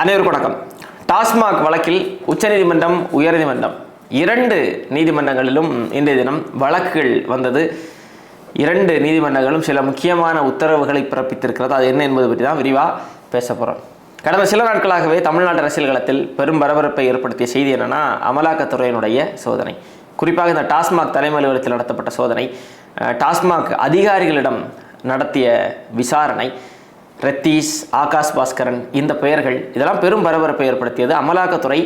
அனைவருக்கும் வணக்கம். டாஸ்மாக் வழக்கில் உச்சநீதிமன்றம் உயர்நீதிமன்றம் இரண்டு நீதிமன்றங்களிலும் இன்றைய தினம் வழக்குகள் வந்தது. இரண்டு நீதிமன்றங்களும் சில முக்கியமான உத்தரவுகளை பிறப்பித்திருக்கிறது. அது என்ன என்பது பற்றி தான் விரிவாக பேச போகிறோம் கடந்த சில நாட்களாகவே தமிழ்நாடு அரசியல் களத்தில் பெரும் பரபரப்பை ஏற்படுத்திய செய்தி என்னன்னா அமலாக்கத்துறையினுடைய சோதனை. குறிப்பாக இந்த டாஸ்மாக் தலைமை அலுவலகத்தில் நடத்தப்பட்ட சோதனை டாஸ்மாக் அதிகாரிகளிடம் நடத்திய விசாரணை. ரத்தீஷ் ஆகாஷ் பாஸ்கரன் இந்த பெயர்கள் இதெல்லாம் பெரும் பரபரப்பை ஏற்படுத்தியது. அமலாக்கத்துறை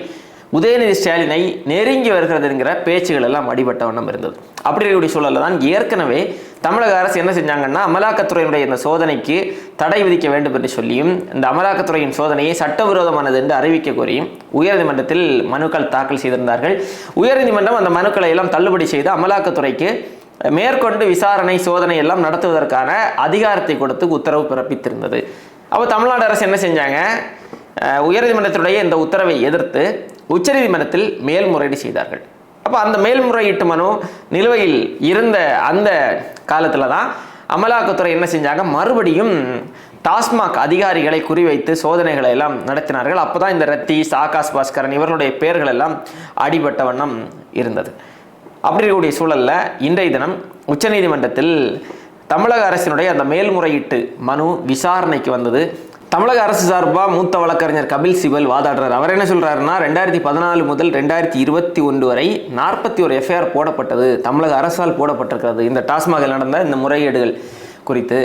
உதயநிதி ஸ்டாலினை நெருங்கி வருகிறது என்கிற பேச்சுகள் எல்லாம் அடிபட்ட வண்ணம் இருந்தது. அப்படி இருக்கக்கூடிய சூழலில் தான் ஏற்கனவே தமிழக அரசு என்ன செஞ்சாங்கன்னா அமலாக்கத்துறையினுடைய இந்த சோதனைக்கு தடை விதிக்க வேண்டும் என்று சொல்லியும் இந்த அமலாக்கத்துறையின் சோதனையை சட்டவிரோதமானது என்று அறிவிக்க கோரியும் உயர்நீதிமன்றத்தில் மனுக்கள் தாக்கல் செய்திருந்தார்கள். உயர்நீதிமன்றம் அந்த மனுக்களை எல்லாம் தள்ளுபடி செய்து அமலாக்கத்துறைக்கு மேற்கொண்டு விசாரணை சோதனை எல்லாம் நடத்துவதற்கான அதிகாரத்தை கொடுத்து உத்தரவு பிறப்பித்திருந்தது. அப்போ தமிழ்நாடு அரசு என்ன செஞ்சாங்க? உயர்நீதிமன்றத்துடைய இந்த உத்தரவை எதிர்த்து உச்சநீதிமன்றத்தில் மேல்முறையீடு செய்தார்கள். அப்போ அந்த மேல்முறையீட்டு மனு நிலுவையில் இருந்த அந்த காலத்தில் தான் அமலாக்கத்துறை என்ன செஞ்சாங்க? மறுபடியும் டாஸ்மாக் அதிகாரிகளை குறிவைத்து சோதனைகளை எல்லாம் நடத்தினார்கள். அப்போ தான் இந்த ரத்தீஷ் ஆகாஷ் பாஸ்கரன் இவர்களுடைய பெயர்கள் எல்லாம் அடிபட்ட வண்ணம் இருந்தது. அப்படி இருக்கக்கூடிய சூழல்ல இன்றைய தினம் உச்சநீதிமன்றத்தில் தமிழக அரசினுடைய அந்த மேல்முறையீட்டு மனு விசாரணைக்கு வந்தது. தமிழக அரசு சார்பாக மூத்த வழக்கறிஞர் கபில் சிபல் வாதாடுறார். அவர் என்ன சொல்கிறாருன்னா ரெண்டாயிரத்தி பதினாலு முதல் ரெண்டாயிரத்தி இருபத்தி ஒன்று வரை நாற்பத்தி ஒரு எஃப்ஐஆர் போடப்பட்டது. தமிழக அரசால் போடப்பட்டிருக்கிறது. இந்த டாஸ்மாகில் நடந்த இந்த முறையீடுகள் குறித்து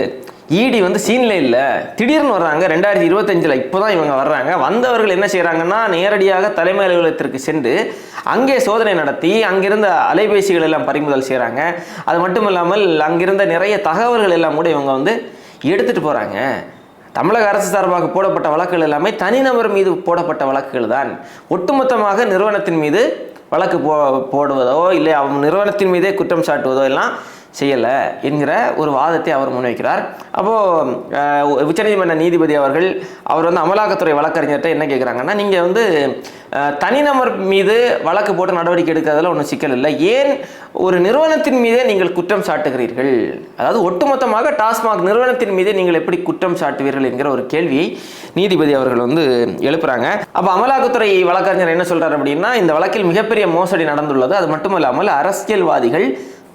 இடி வந்து சீன்ல இல்லை. திடீர்னு வர்றாங்க ரெண்டாயிரத்தி இருபத்தஞ்சில் இப்போ தான் இவங்க வர்றாங்க. வந்தவர்கள் என்ன செய்கிறாங்கன்னா நேரடியாக தலைமை அலுவலகத்திற்கு சென்று அங்கே சோதனை நடத்தி அங்கிருந்த அலைபேசிகள் எல்லாம் பறிமுதல் செய்கிறாங்க அது மட்டும் இல்லாமல் அங்கிருந்த நிறைய தகவல்கள் எல்லாம் கூட இவங்க வந்து எடுத்துகிட்டு போகிறாங்க தமிழக அரசு சார்பாக போடப்பட்ட வழக்குகள் எல்லாமே தனிநபர் மீது போடப்பட்ட வழக்குகள் தான் ஒட்டுமொத்தமாக நிறுவனத்தின் மீது வழக்கு போ போடுவதோ இல்லை அவன் நிறுவனத்தின் மீதே குற்றம் சாட்டுவதோ எல்லாம் செய்யலை என்கிற ஒரு வாதத்தை அவர் முன்வைக்கிறார். அப்போது உச்சநீதிமன்ற நீதிபதி அவர்கள் அவர் வந்து அமலாக்கத்துறை வழக்கறிஞர்கிட்ட என்ன கேட்குறாங்கன்னா நீங்கள் வந்து தனிநபர் மீது வழக்கு போட்டு நடவடிக்கை எடுக்கிறதுல ஒன்றும் சிக்கல் இல்லை. ஏன் ஒரு நிறுவனத்தின் மீதே நீங்கள் குற்றம் சாட்டுகிறீர்கள்? அதாவது ஒட்டுமொத்தமாக டாஸ்மாக் நிறுவனத்தின் மீதே நீங்கள் எப்படி குற்றம் சாட்டுவீர்கள் என்கிற ஒரு கேள்வியை நீதிபதி அவர்கள் வந்து எழுப்புறாங்க. அப்போ அமலாக்கத்துறை வழக்கறிஞர் என்ன சொல்கிறார் அப்படின்னா இந்த வழக்கில் மிகப்பெரிய மோசடி நடந்துள்ளது. அது மட்டுமல்லாமல் அரசியல்வாதிகள்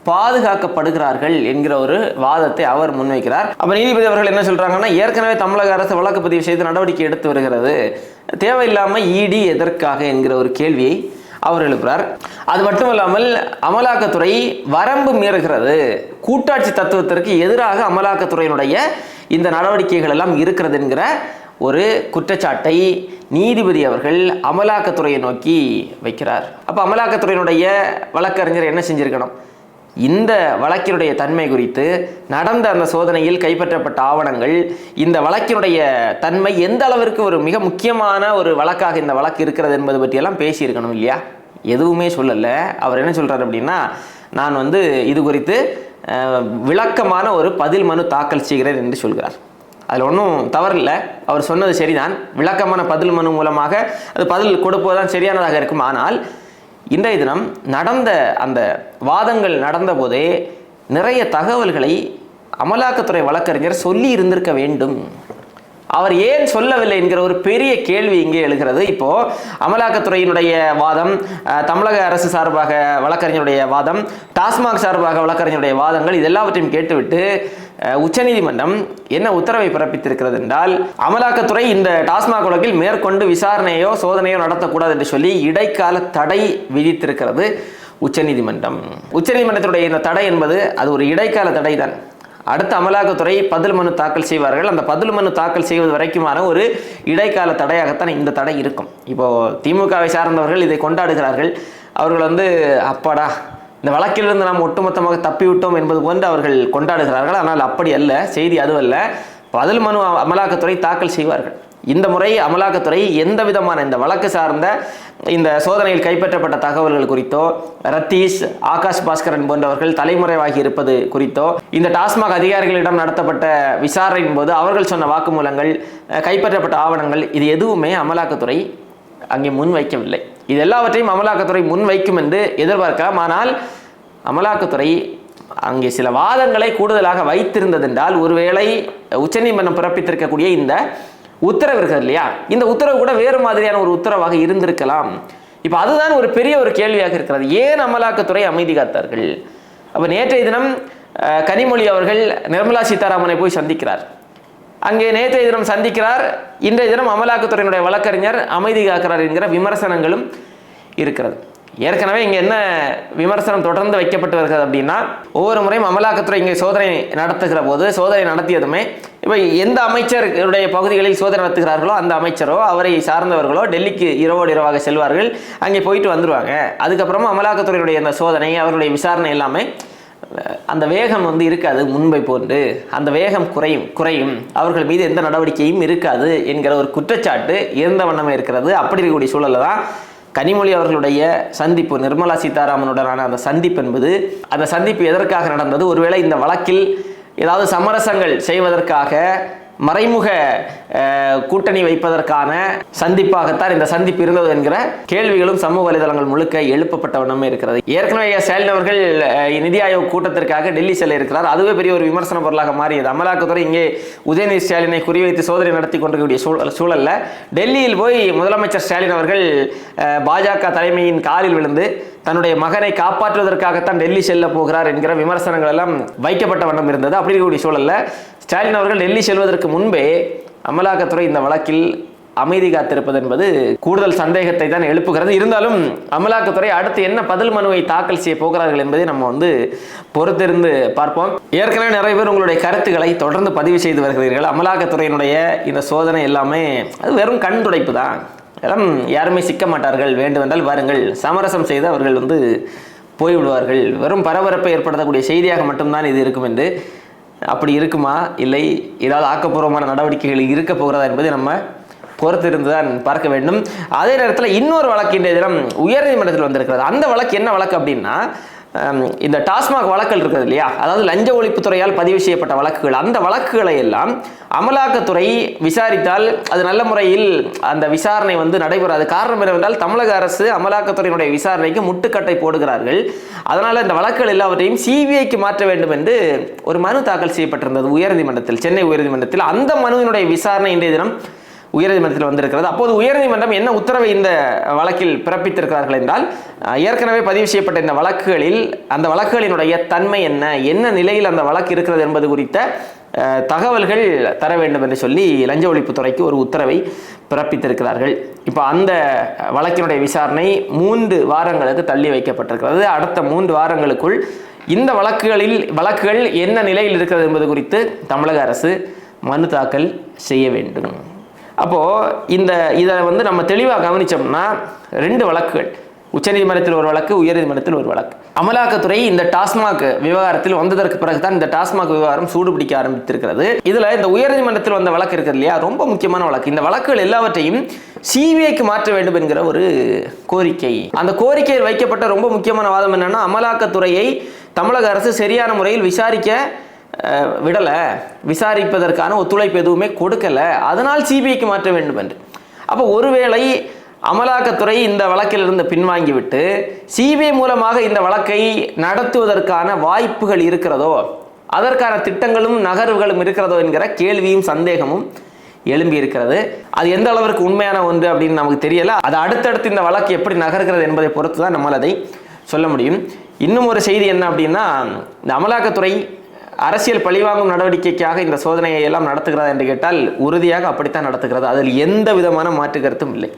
பாதுகாக்கப்படுகிறார்கள் என்கிற ஒரு வாதத்தை அவர் முன்வைக்கிறார். அப்ப நீதிபதி அவர்கள் என்ன சொல்றாங்கன்னா ஏற்கனவே தமிழக அரசு வழக்கு பதிவு செய்து நடவடிக்கை எடுத்து வருகிறது. தேவையில்லாம இடி எதற்காக என்கிற ஒரு கேள்வியை அவர் எழுப்புறார். அது மட்டும் இல்லாமல் அமலாக்கத்துறை வரம்பு மீறுகிறது. கூட்டாட்சி தத்துவத்திற்கு எதிராக அமலாக்கத்துறையினுடைய இந்த நடவடிக்கைகள் எல்லாம் இருக்கிறது என்கிற ஒரு குற்றச்சாட்டை நீதிபதி அவர்கள் அமலாக்கத்துறையை நோக்கி வைக்கிறார். அப்போ அமலாக்கத்துறையினுடைய வழக்கறிஞர் என்ன செஞ்சிருக்கணும்? இந்த வழக்கினுடைய தன்மை குறித்து நடந்த அந்த சோதனையில் கைப்பற்றப்பட்ட ஆவணங்கள் இந்த வழக்கினுடைய தன்மை எந்த அளவிற்கு ஒரு மிக முக்கியமான ஒரு வழக்காக இந்த வழக்கு இருக்கிறது என்பது பற்றியெல்லாம் பேசியிருக்கணும் இல்லையா? எதுவுமே சொல்லலை. அவர் என்ன சொல்கிறார் அப்படின்னா நான் வந்து இது குறித்து விளக்கமான ஒரு பதில் மனு தாக்கல் செய்கிறேன் என்று சொல்கிறார். அதில் ஒன்றும் தவறில்லை. அவர் சொன்னது சரிதான். விளக்கமான பதில் மனு மூலமாக அது பதில் கொடுப்பதுதான் சரியானதாக இருக்கும். ஆனால் இன்றைய தினம் நடந்த அந்த வாதங்கள் நடந்த போதே நிறைய தகவல்களை அமலாக்கத்துறை வழக்கறிஞர் சொல்லி இருந்திருக்க வேண்டும். அவர் ஏன் சொல்லவில்லை என்கிற ஒரு பெரிய கேள்வி இங்கே எழுகிறது. இப்போ அமலாக்கத்துறையினுடைய வாதம் தமிழக அரசு சார்பாக வழக்கறிஞருடைய வாதம் டாஸ்மாக் சார்பாக வழக்கறிஞருடைய வாதங்கள் இது எல்லாவற்றையும் கேட்டுவிட்டு உச்சநீதிமன்றம் என்ன உத்தரவை பிறப்பித்திருக்கிறது என்றால் அமலாக்கத்துறை இந்த டாஸ்மாக் வழக்கில் மேற்கொண்டு விசாரணையோ சோதனையோ நடத்தக்கூடாது என்று சொல்லி இடைக்கால தடை விதித்திருக்கிறது உச்சநீதிமன்றம். உச்சநீதிமன்றத்துடைய இந்த தடை என்பது அது ஒரு இடைக்கால தடை தான் அடுத்த அமலாக்கத்துறை பதில் மனு தாக்கல் செய்வார்கள். அந்த பதில் மனு தாக்கல் செய்வது வரைக்குமான ஒரு இடைக்கால தடையாகத்தான் இந்த தடை இருக்கும். இப்போது திமுகவை சார்ந்தவர்கள் இதை கொண்டாடுகிறார்கள். அவர்கள் வந்து அப்பாடா இந்த வழக்கிலிருந்து நாம் ஒட்டுமொத்தமாக தப்பிவிட்டோம் என்பது போன்று அவர்கள் கொண்டாடுகிறார்கள். ஆனால் அப்படி அல்ல செய்தி அதுவல்ல. பதில் மனு அமலாக்கத்துறை தாக்கல் செய்வார்கள். இந்த முறை அமலாக்கத்துறை எந்த விதமான இந்த வழக்கு சார்ந்த இந்த சோதனையில் கைப்பற்றப்பட்ட தகவல்கள் குறித்தோ ரத்தீஷ் ஆகாஷ் பாஸ்கரன் போன்றவர்கள் தலைமுறைவாகி இருப்பது குறித்தோ இந்த டாஸ்மாக் அதிகாரிகளிடம் நடத்தப்பட்ட விசாரணையின் போது அவர்கள் சொன்ன வாக்குமூலங்கள் கைப்பற்றப்பட்ட ஆவணங்கள் இது எதுவுமே அமலாக்கத்துறை அங்கே முன்வைக்கவில்லை. இது எல்லாவற்றையும் அமலாக்கத்துறை முன்வைக்கும் என்று எதிர்பார்க்கலாம். ஆனால் அமலாக்கத்துறை அங்கே சில வாதங்களை கூடுதலாக வைத்திருந்ததென்றால் ஒருவேளை உச்சநீதிமன்றம் பிறப்பித்திருக்கக்கூடிய இந்த உத்தரவு இருக்கிறது இல்லையா? இந்த உத்தரவு கூட வேறு மாதிரியான ஒரு உத்தரவாக இருந்திருக்கலாம். இப்போ அதுதான் ஒரு பெரிய ஒரு கேள்வியாக இருக்கிறது. ஏன் அமலாக்கத்துறை அமைதி காத்தார்கள்? அப்போ நேற்றைய தினம் கனிமொழி அவர்கள் நிர்மலா சீதாராமனை போய் சந்திக்கிறார். அங்கே நேற்றைய தினம் சந்திக்கிறார். இன்றைய தினம் அமலாக்கத்துறையினுடைய வழக்கறிஞர் அமைதி காக்கிறார் என்கிற விமர்சனங்களும் இருக்கிறது. ஏற்கனவே இங்கே என்ன விமர்சனம் தொடர்ந்து வைக்கப்பட்டு வருகிறது அப்படின்னா ஒவ்வொரு முறையும் அமலாக்கத்துறை இங்கே சோதனை நடத்துகிற போது சோதனை நடத்தியதுமே இப்போ எந்த அமைச்சருடைய பகுதிகளில் சோதனை நடத்துகிறார்களோ அந்த அமைச்சரோ அவரை சார்ந்தவர்களோ டெல்லிக்கு இரவோடு இரவாக செல்வார்கள். அங்கே போயிட்டு வந்துடுவாங்க அதுக்கப்புறமா அமலாக்கத்துறையினுடைய அந்த சோதனை அவருடைய விசாரணை எல்லாமே அந்த வேகம் வந்து இருக்காது முன்பை போன்று. அந்த வேகம் குறையும் குறையும். அவர்கள் மீது எந்த நடவடிக்கையும் இருக்காது என்கிற ஒரு குற்றச்சாட்டு இருந்த வண்ணமே இருக்கிறது. அப்படி இருக்கக்கூடிய சூழலில் தான் கனிமொழி அவர்களுடைய சந்திப்பு நிர்மலா சீதாராமனுடனான அந்த சந்திப்பு என்பது அந்த சந்திப்பு எதற்காக நடந்தது? ஒருவேளை இந்த வழக்கில் ஏதாவது சமரசங்கள் செய்வதற்காக மறைமுக கூட்டணி வைப்பதற்கான சந்திப்பாகத்தான் இந்த சந்திப்பு இருந்தது என்கிற கேள்விகளும் சமூக வலைதளங்கள் முழுக்க எழுப்பப்பட்ட வண்ணமே இருக்கிறது. ஏற்கனவே ஐயா ஸ்டாலின் அவர்கள் நிதி ஆயோக் கூட்டத்திற்காக டெல்லி செல்ல இருக்கிறார். அதுவே பெரிய ஒரு விமர்சன பொருளாக மாறியது. அமலாக்கத்துறை இங்கே உதயநிதி ஸ்டாலினை குறிவைத்து சோதனை நடத்தி கொண்டிருக்கக்கூடிய சூழல் சூழல்ல டெல்லியில் போய் முதலமைச்சர் ஸ்டாலின் அவர்கள் பாஜக தலைமையின் காலில் விழுந்து தன்னுடைய மகனை காப்பாற்றுவதற்காகத்தான் டெல்லி செல்ல போகிறார் என்கிற விமர்சனங்கள் எல்லாம் வைக்கப்பட்ட வண்ணம் இருந்தது. அப்படி இருக்கக்கூடிய சூழலில் ஸ்டாலின் அவர்கள் டெல்லி செல்வதற்கு முன்பே அமலாக்கத்துறை இந்த வழக்கில் அமைதி காத்திருப்பது என்பது கூடுதல் சந்தேகத்தை தான் எழுப்புகிறது. இருந்தாலும் அமலாக்கத்துறை அடுத்து என்ன பதில் மனுவை தாக்கல் செய்ய போகிறார்கள் என்பதை நம்ம வந்து பொறுத்திருந்து பார்ப்போம். ஏற்கனவே நிறைய பேர் உங்களுடைய கருத்துக்களை தொடர்ந்து பதிவு செய்து வருகிறீர்கள். அமலாக்கத்துறையினுடைய இந்த சோதனை எல்லாமே அது வெறும் கண் துடைப்பு தான். யாருமே சிக்க மாட்டார்கள். வேண்டுமென்றால் வாருங்கள். சமரசம் செய்து அவர்கள் வந்து போய்விடுவார்கள். வெறும் பரபரப்பை ஏற்படுத்தக்கூடிய செய்தியாக மட்டும்தான் இது இருக்கும் என்று. அப்படி இருக்குமா? இல்லை. ஏதாவது ஆக்கப்பூர்வமான நடவடிக்கைகள் இருக்க போகிறதா என்பதை நம்ம பொறுத்திருந்து தான் பார்க்க வேண்டும். அதே நேரத்தில் இன்னொரு வழக்கு இன்றைய தினம் உயர்நீதிமன்றத்தில் வந்திருக்கிறது. அந்த வழக்கு என்ன வழக்கு அப்படின்னா இந்த டாஸ்மாக் வழக்கல் இருக்குது இல்லையா? அதாவது லஞ்ச ஒழிப்புத்துறையால் பதிவு செய்யப்பட்ட வழக்குகள். அந்த வழக்குகளை எல்லாம் அமலாக்கத்துறை விசாரித்தால் அது நல்ல முறையில் அந்த விசாரணை வந்து நடைபெறாது. காரணம் என்னவென்றால் தமிழக அரசு அமலாக்கத்துறையினுடைய விசாரணைக்கு முட்டுக்கட்டை போடுகிறார்கள். அதனால் இந்த வழக்குகள் எல்லாவற்றையும் சிபிஐக்கு மாற்ற வேண்டும் என்று ஒரு மனு தாக்கல் செய்யப்பட்டிருந்தது உயர்நீதிமன்றத்தில் சென்னை உயர்நீதிமன்றத்தில். அந்த மனுவினுடைய விசாரணை இன்றைய தினம் உயர்நீதிமன்றத்தில் வந்திருக்கிறது. அப்போது உயர்நீதிமன்றம் என்ன உத்தரவை இந்த வழக்கில் பிறப்பித்திருக்கிறார்கள் என்றால் ஏற்கனவே பதிவு செய்யப்பட்ட இந்த வழக்குகளில் அந்த வழக்குகளினுடைய தன்மை என்ன என்ன நிலையில் அந்த வழக்கு இருக்கிறது என்பது குறித்த தகவல்கள் தர வேண்டும் என்று சொல்லி லஞ்ச ஒழிப்புத்துறைக்கு ஒரு உத்தரவை பிறப்பித்திருக்கிறார்கள். இப்போ அந்த வழக்கினுடைய விசாரணை மூன்று வாரங்களுக்கு தள்ளி வைக்கப்பட்டிருக்கிறது. அடுத்த மூன்று வாரங்களுக்குள் இந்த வழக்குகளில் வழக்குகள் என்ன நிலையில் இருக்கிறது என்பது குறித்து தமிழக அரசு மனு தாக்கல் செய்ய வேண்டும். அப்போது இந்த இதை வந்து நம்ம தெளிவாக கவனிச்சோம்னா ரெண்டு வழக்குகள். உச்சநீதிமன்றத்தில் ஒரு வழக்கு உயர்நீதிமன்றத்தில் ஒரு வழக்கு. அமலாக்கத்துறை இந்த டாஸ்மாக் விவகாரத்தில் வந்ததற்கு பிறகுதான் இந்த டாஸ்மாக் விவகாரம் சூடுபிடிக்க ஆரம்பித்திருக்கிறது. இதில் இந்த உயர்நீதிமன்றத்தில் வந்த வழக்கு இருக்குது இல்லையா? ரொம்ப முக்கியமான வழக்கு. இந்த வழக்குகள் எல்லாவற்றையும் சிபிஐக்கு மாற்ற வேண்டும் என்கிற ஒரு கோரிக்கை. அந்த கோரிக்கையில் வைக்கப்பட்ட ரொம்ப முக்கியமான வாதம் என்னன்னா அமலாக்கத்துறையை தமிழக அரசு சரியான முறையில் விசாரிக்க விடலை. விசாரிப்பதற்கான ஒத்துழைப்பு எதுவுமே கொடுக்கல. அதனால் சிபிஐக்கு மாற்ற வேண்டும் என்று. அப்போ ஒருவேளை அமலாக்கத்துறை இந்த வழக்கிலிருந்து பின்வாங்கிவிட்டு சிபிஐ மூலமாக இந்த வழக்கை நடத்துவதற்கான வாய்ப்புகள் இருக்கிறதோ அதற்கான திட்டங்களும் நகர்வுகளும் இருக்கிறதோ என்கிற கேள்வியும் சந்தேகமும் எழும்பி இருக்கிறது. அது எந்த அளவிற்கு உண்மையான ஒன்று அப்படின்னு நமக்கு தெரியல. அது அடுத்தடுத்து இந்த வழக்கு எப்படி நகர்கிறது என்பதை பொறுத்து தான் நம்மால் அதை சொல்ல முடியும். இன்னும் ஒரு செய்தி என்ன அப்படின்னா இந்த அமலாக்கத்துறை அரசியல் பழிவாங்கும் நடவடிக்கைக்காக இந்த சோதனையை எல்லாம் நடத்துகிறதா என்று கேட்டால் உறுதியாக அப்படித்தான் நடத்துகிறது. அதில் எந்த விதமான மாற்று கருத்தும் இல்லை.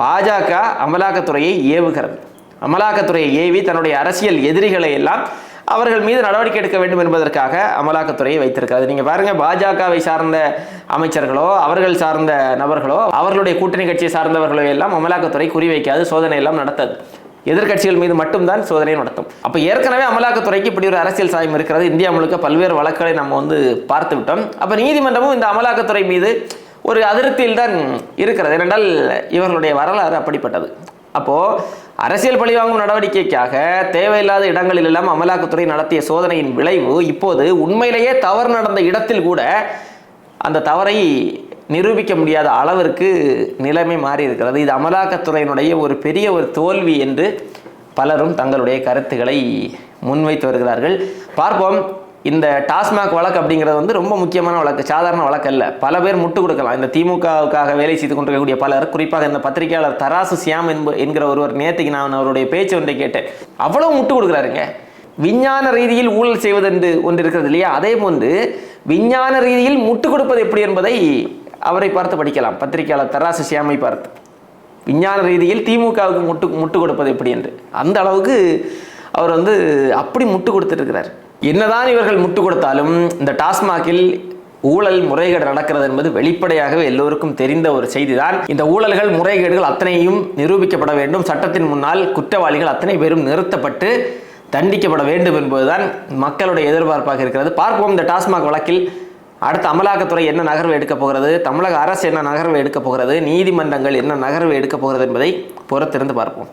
பாஜக அமலாக்கத்துறையை ஏவுகிறது. அமலாக்கத்துறையை ஏவி தன்னுடைய அரசியல் எதிரிகளை எல்லாம் அவர்கள் மீது நடவடிக்கை எடுக்க வேண்டும் என்பதற்காக அமலாக்கத்துறையை வைத்திருக்கிறது. நீங்கள் பாருங்கள் பாஜகவை சார்ந்த அமைச்சர்களோ அவர்கள் சார்ந்த நபர்களோ அவர்களுடைய கூட்டணி கட்சியை சார்ந்தவர்களோ எல்லாம் அமலாக்கத்துறை குறிவைக்காது சோதனை எல்லாம் நடத்தது. எதிர்க்கட்சிகள் மீது மட்டும்தான் சோதனை நடத்தும். அப்போ ஏற்கனவே அமலாக்கத்துறைக்கு இப்படி ஒரு அரசியல் சாயம் இருக்கிறது. இந்தியா முழுக்க பல்வேறு வழக்குகளை நம்ம வந்து பார்த்து விட்டோம். அப்போ நீதிமன்றமும் இந்த அமலாக்கத்துறை மீது ஒரு அதிருப்தியில் தான் இருக்கிறது. ஏனென்றால் இவர்களுடைய வரலாறு அப்படிப்பட்டது. அப்போ அரசியல் பழிவாங்கும் நடவடிக்கைக்காக தேவையில்லாத இடங்களில் எல்லாம் அமலாக்கத்துறை நடத்திய சோதனையின் விளைவு இப்போது உண்மையிலேயே தவறு நடந்த இடத்தில் கூட அந்த தவறை நிரூபிக்க முடியாத அளவிற்கு நிலைமை மாறி இருக்கிறது இது அமலாக்கத்துறையினுடைய ஒரு பெரிய ஒரு தோல்வி என்று பலரும் தங்களுடைய கருத்துக்களை முன்வைத்து வருகிறார்கள். பார்ப்போம். இந்த டாஸ்மாக் வழக்கு அப்படிங்கிறது வந்து ரொம்ப முக்கியமான வழக்கு. சாதாரண வழக்கு அல்ல. பல பேர் முட்டு கொடுக்கலாம். இந்த திமுகவுக்காக வேலை செய்து கொண்டிருக்கக்கூடிய பலர் குறிப்பாக இந்த பத்திரிகையாளர் தராசு சியாம் என்ப என்கிற ஒருவர் நேற்றுக்கு நான் அவருடைய பேச்சு ஒன்றை கேட்டேன். அவ்வளோ முட்டு கொடுக்குறாருங்க. விஞ்ஞான ரீதியில் ஊழல் செய்வது என்று ஒன்று இருக்கிறது இல்லையா? அதே போன்று விஞ்ஞான ரீதியில் முட்டு கொடுப்பது எப்படி என்பதை அவரை பார்த்து படிக்கலாம். பத்திரிகையாளர் தராசு சியாமை பார்த்து. விஞ்ஞான ரீதியில் திமுகவுக்கு முட்டு முட்டு கொடுப்பது எப்படி என்று. அந்த அளவுக்கு அவர் வந்து அப்படி முட்டு கொடுத்துருக்கிறார். என்னதான் இவர்கள் முட்டு கொடுத்தாலும் இந்த டாஸ்மாகில் ஊழல் முறைகேடு நடக்கிறது என்பது வெளிப்படையாகவே எல்லோருக்கும் தெரிந்த ஒரு செய்திதான். இந்த ஊழல்கள் முறைகேடுகள் அத்தனையும் நிரூபிக்கப்பட வேண்டும். சட்டத்தின் முன்னால் குற்றவாளிகள் அத்தனை பேரும் நிறுத்தப்பட்டு தண்டிக்கப்பட வேண்டும் என்பதுதான் மக்களுடைய எதிர்பார்ப்பாக இருக்கிறது. பார்ப்போம் இந்த டாஸ்மாக் வழக்கில் அடுத்த அமலாக்கத்துறை என்ன நகர்வு எடுக்கப் போகிறது? தமிழக அரசு என்ன நகர்வு எடுக்கப் போகிறது? நீதிமன்றங்கள் என்ன நகர்வு எடுக்கப் போகிறது என்பதை பொறுத்திருந்து பார்ப்போம்.